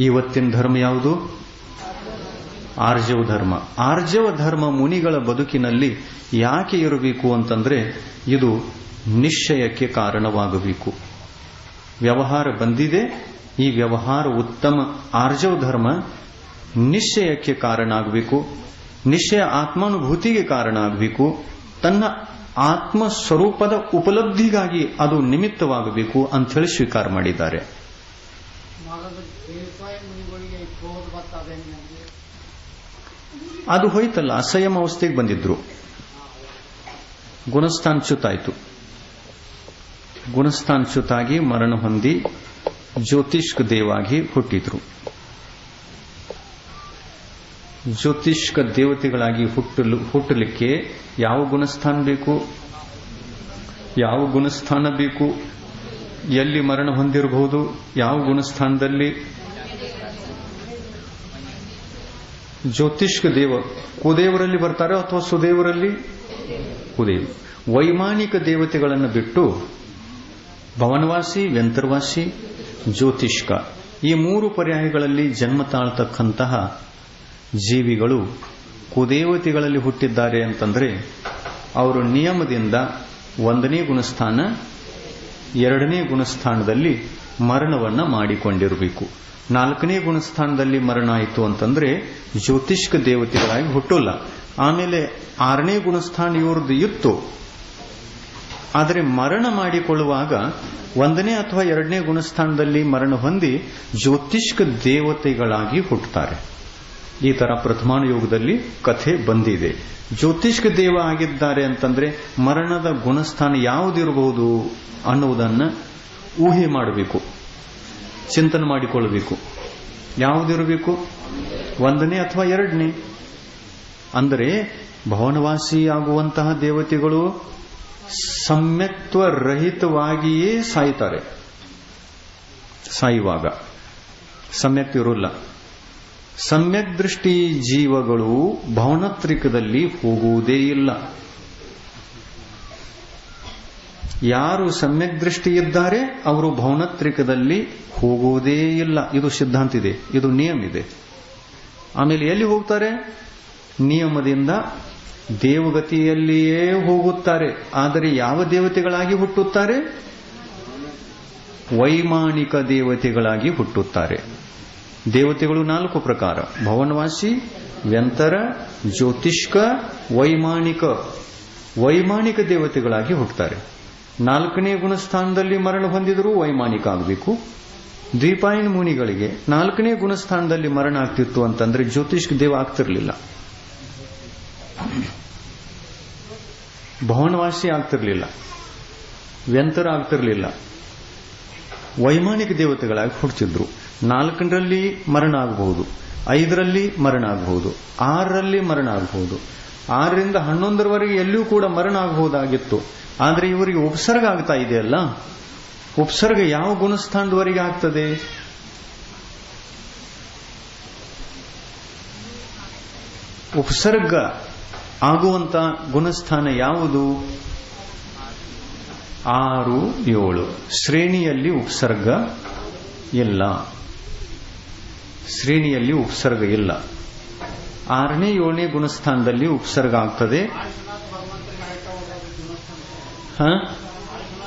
ಇವತ್ತಿನ ಧರ್ಮ ಯಾವುದು? ಆರ್ಜವ ಧರ್ಮ. ಆರ್ಜವ ಧರ್ಮ ಮುನಿಗಳ ಬದುಕಿನಲ್ಲಿ ಯಾಕೆ ಇರಬೇಕು ಅಂತಂದ್ರೆ ಇದು ನಿಶ್ಚಯಕ್ಕೆ ಕಾರಣವಾಗಬೇಕು. ವ್ಯವಹಾರ ಬಂದಿದೆ, ಈ ವ್ಯವಹಾರ ಉತ್ತಮ ಆರ್ಜವ ಧರ್ಮ ನಿಶ್ಚಯಕ್ಕೆ ಕಾರಣ ಆಗಬೇಕು ನಿಶ್ಚಯ ಆತ್ಮಾನುಭೂತಿಗೆ ಕಾರಣ ಆಗಬೇಕು ತನ್ನ ಆತ್ಮ ಸ್ವರೂಪದ ಉಪಲಬ್ಧಿಗಾಗಿ ಅದು ನಿಮಿತ್ತವಾಗಬೇಕು ಅಂತ ಹೇಳಿ ಸ್ವೀಕಾರ ಮಾಡಿದ್ದಾರೆ. ಅದು ಹೋಯ್ತಲ್ಲ ಅಸಯಮ ಅವಸ್ಥೆಗೆ ಬಂದಿದ್ರು. ಗುಣಸ್ಥಾನಚ್ಯುತಾಯಿತು ಗುಣಸ್ಥಾನಚ್ಯುತಾಗಿ ಮರಣ ಹೊಂದಿ ಜ್ಯೋತಿಷ್ಕ ದೇವಾಗಿ ಹುಟ್ಟಿದ್ರು. ಜ್ಯೋತಿಷ್ಕ ದೇವತೆಗಳಾಗಿ ಹುಟ್ಟಲು, ಹುಟ್ಟಲಿಕ್ಕೆ ಯಾವ ಗುಣಸ್ಥಾನ ಬೇಕು? ಯಾವ ಗುಣಸ್ಥಾನ ಬೇಕು? ಎಲ್ಲಿ ಮರಣ ಹೊಂದಿರಬಹುದು, ಯಾವ ಗುಣಸ್ಥಾನದಲ್ಲಿ? ಜ್ಯೋತಿಷ್ಕ ದೇವ, ಕುದೇವರಲ್ಲಿ ಬರ್ತಾರೆ ಅಥವಾ ಸುದೇವರಲ್ಲಿ? ಕುದೇವ್. ವೈಮಾನಿಕ ದೇವತೆಗಳನ್ನು ಬಿಟ್ಟು ಭವನವಾಸಿ, ವ್ಯಂತರ್ವಾಸಿ, ಜ್ಯೋತಿಷ್ಕ. ಈ ಮೂರು ಪರ್ಯಾಯಗಳಲ್ಲಿ ಜನ್ಮ ತಾಳ್ತಕ್ಕಂತಹ ಜೀವಿಗಳು ಕುದೇವತೆಗಳಲ್ಲಿ ಹುಟ್ಟಿದ್ದಾರೆ ಅಂತಂದ್ರೆ, ಅವರು ನಿಯಮದಿಂದ ಒಂದನೇ ಗುಣಸ್ಥಾನ ಎರಡನೇ ಗುಣಸ್ಥಾನದಲ್ಲಿ ಮರಣವನ್ನ ಮಾಡಿಕೊಂಡಿರಬೇಕು. ನಾಲ್ಕನೇ ಗುಣಸ್ಥಾನದಲ್ಲಿ ಮರಣ ಆಯಿತು ಅಂತಂದ್ರೆ ಜ್ಯೋತಿಷ್ಕ ದೇವತೆಗಳಾಗಿ ಹುಟ್ಟೋಲ್ಲ. ಆಮೇಲೆ ಆರನೇ ಗುಣಸ್ಥಾನ ಇವ್ರದ್ದು ಇತ್ತು. ಆದರೆ ಮರಣ ಮಾಡಿಕೊಳ್ಳುವಾಗ ಒಂದನೇ ಅಥವಾ ಎರಡನೇ ಗುಣಸ್ಥಾನದಲ್ಲಿ ಮರಣ ಹೊಂದಿ ಜ್ಯೋತಿಷ್ಕ ದೇವತೆಗಳಾಗಿ ಹುಟ್ಟುತ್ತಾರೆ ಈ ತರ ಪ್ರಥಮಾನುಯೋಗದಲ್ಲಿ ಕಥೆ ಬಂದಿದೆ. ಜ್ಯೋತಿಷ್ಕ ದೇವ ಆಗಿದ್ದಾರೆ ಅಂತಂದ್ರೆ ಮರಣದ ಗುಣಸ್ಥಾನ ಯಾವುದಿರಬಹುದು ಅನ್ನುವುದನ್ನು ಊಹೆ ಮಾಡಬೇಕು, ಚಿಂತನೆ ಮಾಡಿಕೊಳ್ಳಬೇಕು. ಯಾವುದಿರಬೇಕು? ಒಂದನೇ ಅಥವಾ ಎರಡನೇ? ಅಂದರೆ ಭವನವಾಸಿ ಆಗುವಂತಹ ದೇವತೆಗಳು ಸಮ್ಯಕ್ತ್ವ ರಹಿತವಾಗಿಯೇ ಸಾಯ್ತಾರೆ. ಸಾಯುವಾಗ. ಸಮ್ಯಕ್ ಇರೋಲ್ಲ. ಸಮ್ಯಕ್ ದೃಷ್ಟಿ ಜೀವಗಳು ಭವನತ್ರಿಕದಲ್ಲಿ ಹೋಗುವುದೇ ಇಲ್ಲ. ಯಾರು ಸಮ್ಯಕ್ ದೃಷ್ಟಿ ಇದ್ದಾರೆ, ಅವರು ಭವನತ್ರಿಕದಲ್ಲಿ ಹೋಗುವುದೇ ಇಲ್ಲ. ಇದು ಸಿದ್ಧಾಂತ ಇದೆ. ಇದು ನಿಯಮ ಇದೆ. ಆಮೇಲೆ ಎಲ್ಲಿ ಹೋಗ್ತಾರೆ? ನಿಯಮದಿಂದ ದೇವಗತಿಯಲ್ಲಿಯೇ ಹೋಗುತ್ತಾರೆ. ಆದರೆ ಯಾವ ದೇವತೆಗಳಾಗಿ ಹುಟ್ಟುತ್ತಾರೆ? ವೈಮಾನಿಕ ದೇವತೆಗಳಾಗಿ ಹುಟ್ಟುತ್ತಾರೆ. ದೇವತೆಗಳು ನಾಲ್ಕು ಪ್ರಕಾರ. ಭವನವಾಸಿ, ವ್ಯಂತರ, ಜ್ಯೋತಿಷ್ಕ, ವೈಮಾನಿಕ. ವೈಮಾನಿಕ ದೇವತೆಗಳಾಗಿ ಹುಟ್ಟುತ್ತಾರೆ ನಾಲ್ಕನೇ ಗುಣಸ್ಥಾನದಲ್ಲಿ ಮರಣ ಹೊಂದಿದರೂ ವೈಮಾನಿಕ ಆಗಬೇಕು. ದ್ವೀಪಾಯನ ಮುನಿಗಳಿಗೆ ನಾಲ್ಕನೇ ಗುಣಸ್ಥಾನದಲ್ಲಿ ಮರಣ ಆಗ್ತಿತ್ತು ಅಂತಂದ್ರೆ ಜ್ಯೋತಿಷ್ಕ ದೇವ ಆಗ್ತಿರ್ಲಿಲ್ಲ. ಭವನವಾಸಿ ಆಗ್ತಿರ್ಲಿಲ್ಲ. ವ್ಯಂತರ ಆಗ್ತಿರ್ಲಿಲ್ಲ. ವೈಮಾನಿಕ ದೇವತೆಗಳಾಗಿ ಹುಟ್ಟಿದ್ರು ನಾಲ್ಕರಲ್ಲಿ ಮರಣ ಆಗಬಹುದು ಐದರಲ್ಲಿ ಮರಣ ಆಗಬಹುದು ಆರರಲ್ಲಿ ಮರಣ ಆಗಬಹುದು ಆರರಿಂದ ಹನ್ನೊಂದರವರೆಗೆ ಎಲ್ಲಿಯೂ ಕೂಡ ಮರಣ ಆಗಬಹುದಾಗಿತ್ತು ಆದರೆ ಇವರಿಗೆ ಉಪಸರ್ಗ ಆಗ್ತಾ ಇದೆಯಲ್ಲ? ಉಪಸರ್ಗ ಯಾವ ಗುಣಸ್ಥಾನದವರೆಗೆ ಆಗ್ತದೆ? ಉಪಸರ್ಗ ಆಗುವಂತ ಗುಣಸ್ಥಾನ ಯಾವುದು? ಆರು, ಏಳು. ಶ್ರೇಣಿಯಲ್ಲಿ ಉಪಸರ್ಗ ಇಲ್ಲ. ಶ್ರೇಣಿಯಲ್ಲಿ ಉಪಸರ್ಗ ಇಲ್ಲ. ಆರನೇ, ಏಳನೇ ಗುಣಸ್ಥಾನದಲ್ಲಿ ಉಪಸರ್ಗ ಆಗ್ತದೆ. ಹ?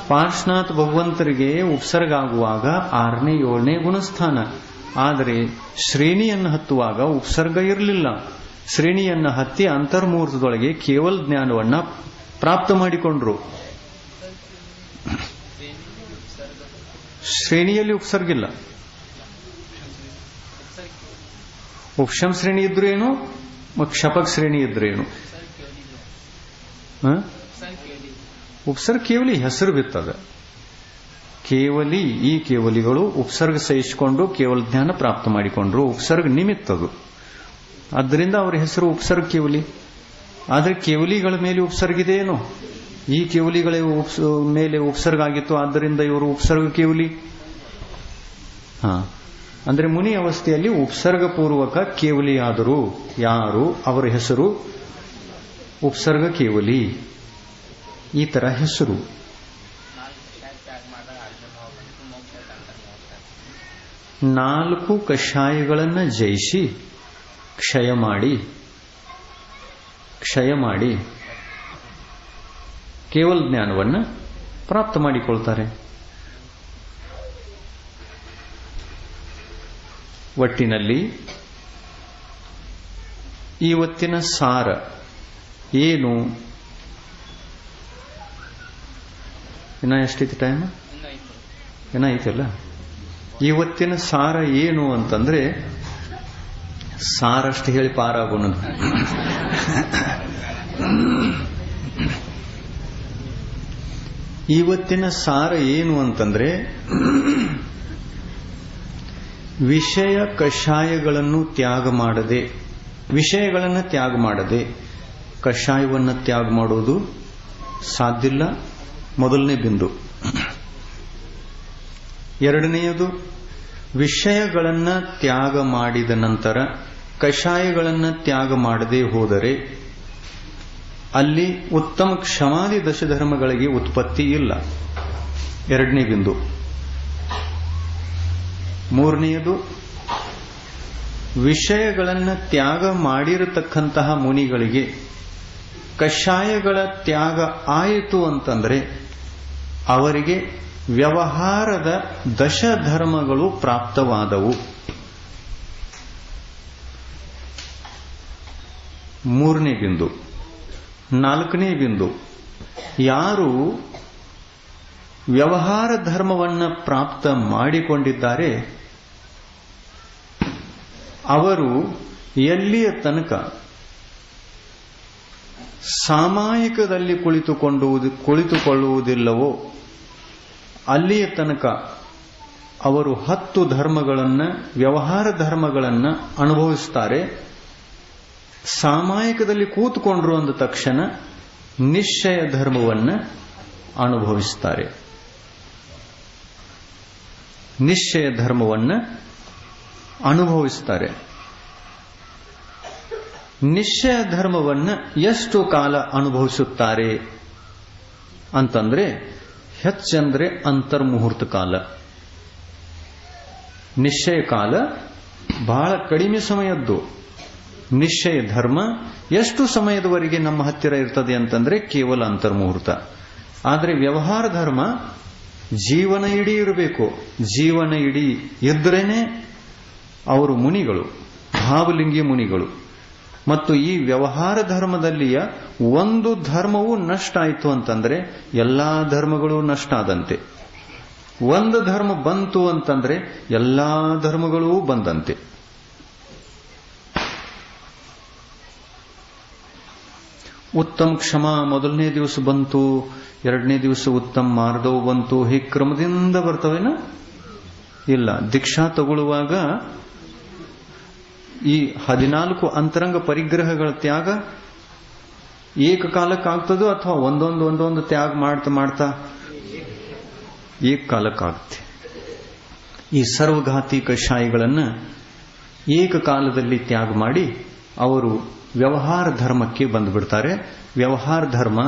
ಪಾರ್ಶ್ವನಾಥ್ ಭಗವಂತರಿಗೆ ಉಪಸರ್ಗ ಆಗುವಾಗ ಆರನೇ, ಏಳನೇ ಗುಣಸ್ಥಾನ. ಆದರೆ ಶ್ರೇಣಿಯನ್ನು ಹತ್ತುವಾಗ ಉಪಸರ್ಗ ಇರಲಿಲ್ಲ. ಶ್ರೇಣಿಯನ್ನು ಹತ್ತಿ ಅಂತರ್ಮೂರ್ತದೊಳಗೆ ಕೇವಲ ಜ್ಞಾನವನ್ನ ಪ್ರಾಪ್ತ ಮಾಡಿಕೊಂಡ್ರು. ಶ್ರೇಣಿಯಲ್ಲಿ ಉಪಸರ್ಗಿಲ್ಲ ಉಪಶಮ ಶ್ರೇಣಿ ಇದ್ರು ಏನು? ಕ್ಷಪಕ್ ಶ್ರೇಣಿ ಇದ್ರು ಏನು? ಉಪಸರ್ಗ ಕೇವಲಿ ಹೆಸರು ಬಿತ್ತದ. ಕೇವಲಿ ಈ ಕೇವಲಿಗಳು ಉಪಸರ್ಗ ಸಹಿಸಿಕೊಂಡು ಕೇವಲ ಜ್ಞಾನ ಪ್ರಾಪ್ತ ಮಾಡಿಕೊಂಡ್ರು, ಉಪಸರ್ಗ ನಿಮಿತ್ತದು. ಆದ್ದರಿಂದ ಅವರ ಹೆಸರು ಉಪಸರ್ಗ ಕೇವಲಿ. ಆದರೆ ಕೇವಲಿಗಳ ಮೇಲೆ ಉಪಸರ್ಗ ಇದೆಯೇನೋ ಈ ಕೇವಲಿಗಳ ಮೇಲೆ ಉಪಸರ್ಗ ಆಗಿತ್ತು, ಆದ್ದರಿಂದ ಇವರು ಉಪಸರ್ಗ ಕೇವಲಿ. ಹಾ. ಅಂದ್ರೆ ಮುನಿ ಅವಸ್ಥೆಯಲ್ಲಿ ಉಪಸರ್ಗಪೂರ್ವಕ ಕೇವಲಿಯಾದರು. ಕೇವಲಿ ಯಾರು? ಅವರ ಹೆಸರು? ಉಪಸರ್ಗ ಕೇವಲಿ. ಈ ತರ ಹೆಸರು. ನಾಲ್ಕು ಕಷಾಯಗಳನ್ನು ಜಯಿಸಿ ಕ್ಷಯ ಮಾಡಿ. ಕ್ಷಯ ಮಾಡಿ. ಕೇವಲ ಜ್ಞಾನವನ್ನು ಪ್ರಾಪ್ತ ಮಾಡಿಕೊಳ್ತಾರೆ. ಒಟ್ಟಿನಲ್ಲಿ ಇವತ್ತಿನ ಸಾರ ಏನು? ಇನ್ನ ಎಷ್ಟಿತ್ತು ಟೈಮ್ ಇನ್ನ ಐತಲ್ಲ? ಇವತ್ತಿನ ಸಾರ ಏನು ಅಂತಂದ್ರೆ ಸಾರಷ್ಟು ಹೇಳಿ ಪಾರಾಗೋಣ ಇವತ್ತಿನ ಸಾರ ಏನು ಅಂತಂದ್ರೆ ವಿಷಯ ಕಷಾಯಗಳನ್ನು ತ್ಯಾಗ ಮಾಡದೆ, ವಿಷಯಗಳನ್ನು ತ್ಯಾಗ ಮಾಡದೆ, ಕಷಾಯವನ್ನು ತ್ಯಾಗ ಮಾಡುವುದು ಸಾಧ್ಯಲ್ಲ. ಮೊದಲನೇ ಬಿಂದು. ಎರಡನೆಯದು, ವಿಷಯಗಳನ್ನು ತ್ಯಾಗ ಮಾಡಿದ ನಂತರ, ಕಷಾಯಗಳನ್ನು ತ್ಯಾಗ ಮಾಡದೆ ಹೋದರೆ, ಅಲ್ಲಿ ಉತ್ತಮ ಕ್ಷಮಾದಿ ದಶಧರ್ಮಗಳಿಗೆ ಉತ್ಪತ್ತಿ ಇಲ್ಲ. ಎರಡನೇ ಬಿಂದು. ಮೂರನೆಯದು, ವಿಷಯಗಳನ್ನು ತ್ಯಾಗ ಮಾಡಿರತಕ್ಕಂತಹ ಮುನಿಗಳಿಗೆ ಕಷಾಯಗಳ ತ್ಯಾಗ ಆಯಿತು ಅಂತಂದರೆ ಅವರಿಗೆ ವ್ಯವಹಾರದ ದಶಧರ್ಮಗಳು ಪ್ರಾಪ್ತವಾದವು. ಮೂರನೇ ಬಿಂದು. ನಾಲ್ಕನೇ ಬಿಂದು. ಯಾರು ವ್ಯವಹಾರ ಧರ್ಮವನ್ನು ಪ್ರಾಪ್ತ ಮಾಡಿಕೊಂಡಿದ್ದಾರೆ ಅವರು ಎಲ್ಲಿಯ ತನಕ ಸಾಮಾಯಿಕದಲ್ಲಿ ಕುಳಿತುಕೊಂಡು ಕುಳಿತುಕೊಳ್ಳುವುದಿಲ್ಲವೋ, ಅಲ್ಲಿಯ ತನಕ ಅವರು ಹತ್ತು ಧರ್ಮಗಳನ್ನು, ವ್ಯವಹಾರ ಧರ್ಮಗಳನ್ನು ಅನುಭವಿಸ್ತಾರೆ. ಸಾಮಾಯಿಕದಲ್ಲಿ ಕೂತ್ಕೊಂಡ್ರು ಅಂದ ತಕ್ಷಣ ನಿಶ್ಚಯ ಧರ್ಮವನ್ನು ಅನುಭವಿಸ್ತಾರೆ. ನಿಶ್ಚಯ ಧರ್ಮವನ್ನು ಅನುಭವಿಸ್ತಾರೆ. ನಿಶ್ಚಯ ಧರ್ಮವನ್ನು ಎಷ್ಟು ಕಾಲ ಅನುಭವಿಸುತ್ತಾರೆ? ಅಂತಂದ್ರೆ ಹೆಚ್ಚಂದ್ರೆ ಅಂತರ್ಮುಹೂರ್ತ ಕಾಲ. ನಿಶ್ಚಯ ಕಾಲ ಬಹಳ ಕಡಿಮೆ ಸಮಯದ್ದು. ನಿಶ್ಚಯ ಧರ್ಮ ಎಷ್ಟು ಸಮಯದವರೆಗೆ ನಮ್ಮ ಹತ್ತಿರ ಇರ್ತದೆ ಅಂತಂದ್ರೆ ಕೇವಲ ಅಂತರ್ಮುಹೂರ್ತ. ಆದರೆ ವ್ಯವಹಾರ ಧರ್ಮ ಜೀವನ ಇಡೀ ಇರಬೇಕು. ಜೀವನ ಇಡೀ ಇದ್ರೇನೆ ಅವರು ಮುನಿಗಳು ಭಾವಲಿಂಗಿ ಮುನಿಗಳು. ಮತ್ತು ಈ ವ್ಯವಹಾರ ಧರ್ಮದಲ್ಲಿಯ ಒಂದು ಧರ್ಮವು ನಷ್ಟ ಆಯಿತು ಅಂತಂದ್ರೆ ಎಲ್ಲಾ ಧರ್ಮಗಳು ನಷ್ಟ ಆದಂತೆ. ಒಂದು ಧರ್ಮ ಬಂತು ಅಂತಂದ್ರೆ ಎಲ್ಲಾ ಧರ್ಮಗಳೂ ಬಂದಂತೆ. ಉತ್ತಮ ಕ್ಷಮ ಮೊದಲನೇ ದಿವಸ ಬಂತು, ಎರಡನೇ ದಿವಸ ಉತ್ತಮ ಮಾರ್ದವ್ ಬಂತು, ಹೀಗೆ ಕ್ರಮದಿಂದ ಬರ್ತವೇನ? ಇಲ್ಲ. ದೀಕ್ಷಾ ತಗೊಳ್ಳುವಾಗ ಈ ಹದಿನಾಲ್ಕು ಅಂತರಂಗ ಪರಿಗ್ರಹಗಳ ತ್ಯಾಗ ಏಕಕಾಲಕ್ಕಾಗ್ತದೋ ಅಥವಾ ಒಂದೊಂದು ಒಂದೊಂದು ತ್ಯಾಗ ಮಾಡ್ತಾ ಮಾಡ್ತಾ ಏಕಕಾಲಕ್ಕಾಗುತ್ತೆ? ಈ ಸರ್ವಘಾತಿ ಕಷಾಯಿಗಳನ್ನು ಏಕಕಾಲದಲ್ಲಿ ತ್ಯಾಗ ಮಾಡಿ ಅವರು ವ್ಯವಹಾರ ಧರ್ಮಕ್ಕೆ ಬಂದುಬಿಡ್ತಾರೆ. ವ್ಯವಹಾರ ಧರ್ಮ,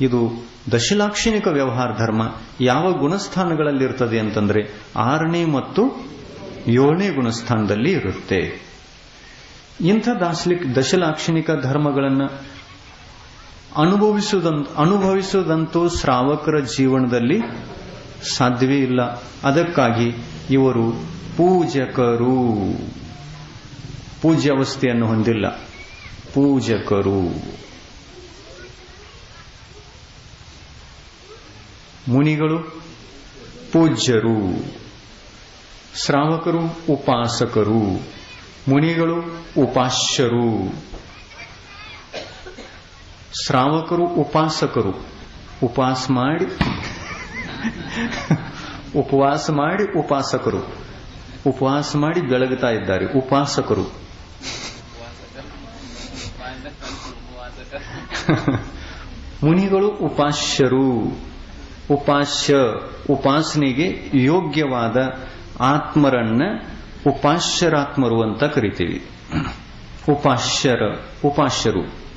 ಇದು ದಶಲಾಕ್ಷಣಿಕ ವ್ಯವಹಾರ ಧರ್ಮ. ಯಾವ ಗುಣಸ್ಥಾನಗಳಲ್ಲಿರ್ತದೆ ಅಂತಂದ್ರೆ ಆರನೇ ಮತ್ತು ಏಳನೇ ಗುಣಸ್ಥಾನದಲ್ಲಿ ಇರುತ್ತೆ. ಇಂಥ ದಾಸ್ಲಿಕ್ ದಶಲಾಕ್ಷಣಿಕ ಧರ್ಮಗಳನ್ನು ಅನುಭವಿಸುವುದಂತ ಅನುಭವಿಸುವುದಂತೂ ಶ್ರಾವಕರ ಜೀವನದಲ್ಲಿ ಸಾಧ್ಯವೇ ಇಲ್ಲ. ಅದಕ್ಕಾಗಿ ಇವರು ಪೂಜಕರು. ಪೂಜ್ಯಾವಸ್ಥೆಯನ್ನು ಹೊಂದಿಲ್ಲ. ಪೂಜಕರು. ಮುನಿಗಳು ಪೂಜ್ಯರು. ಶ್ರಾವಕರು ಉಪಾಸಕರು. ಮುನಿಗಳು ಉಪಾಸ್ಯರು. ಶ್ರಾವಕರು ಉಪಾಸಕರು. ಉಪಾಸ ಮಾಡಿ, ಉಪವಾಸ ಮಾಡಿ ಉಪಾಸಕರು. ಉಪವಾಸ ಮಾಡಿ ಬೆಳಗುತ್ತಾ ಇದ್ದಾರೆ, ಉಪಾಸಕರು. ಮುನಿಗಳು ಉಪಾಸ್ಯರು. ಉಪಾಸ್ಯ, ಉಪಾಸನೆಗೆ ಯೋಗ್ಯವಾದ ಆತ್ಮರನ್ನ ಉಪಾಸ್ಯರಾತ್ಮರು ಅಂತ ಕರಿತೀವಿ. ಉಪಾಶ್ಯರ ಉಪಾಸ್ಯರು